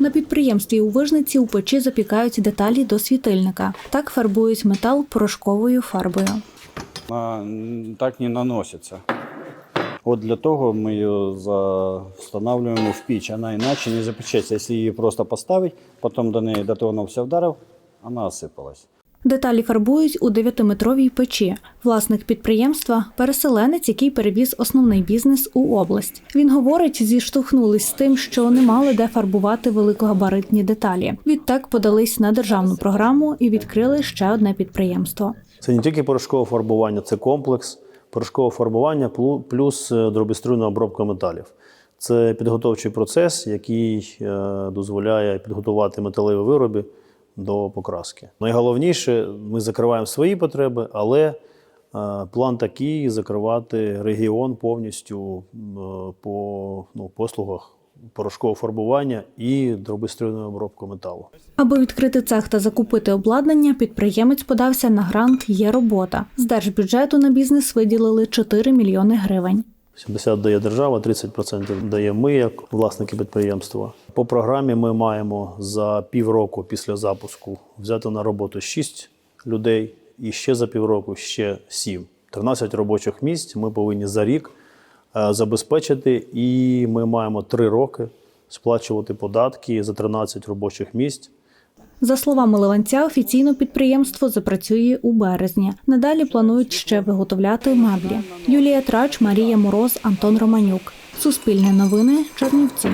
На підприємстві у Вижниці у печі запікають деталі до світильника. Так фарбують метал порошковою фарбою. Она так не наноситься. От для того ми її встановлюємо в піч. Вона інакше не запечеться. Якщо її просто поставить, потім до неї дотронувся вдарив, вона осипалась. Деталі фарбують у 9-метровій печі. Власник підприємства переселенець, який перевіз основний бізнес у область. Він говорить, зіштовхнулись з тим, що не мали де фарбувати великогабаритні деталі. Відтак подались на державну програму і відкрили ще одне підприємство. Це не тільки порошкове фарбування, це комплекс порошкового фарбування плюс е, дробіструйна обробка металів. Це підготовчий процес, який е, дозволяє підготувати металеві вироби до покраски. Найголовніше, ми закриваємо свої потреби, але е, план такий закривати регіон повністю е, по ну, послугах порошкового фарбування і дробіструйної обробки металу. Аби відкрити цех та закупити обладнання, підприємець подався на грант Є робота. З держбюджету на бізнес виділили 4 мільйони гривень. 70 дає держава, 30% дає ми, як власники підприємства. По програмі ми маємо за півроку після запуску взяти на роботу 6 людей і ще за півроку ще 7. 13 робочих місць ми повинні за рік е, забезпечити, і ми маємо 3 роки сплачувати податки за 13 робочих місць. За словами Леванця, офіційно підприємство запрацює у березні. Надалі планують ще виготовляти меблі. Юлія Трач, Марія Мороз, Антон Романюк. Суспільне новини, Чернівці.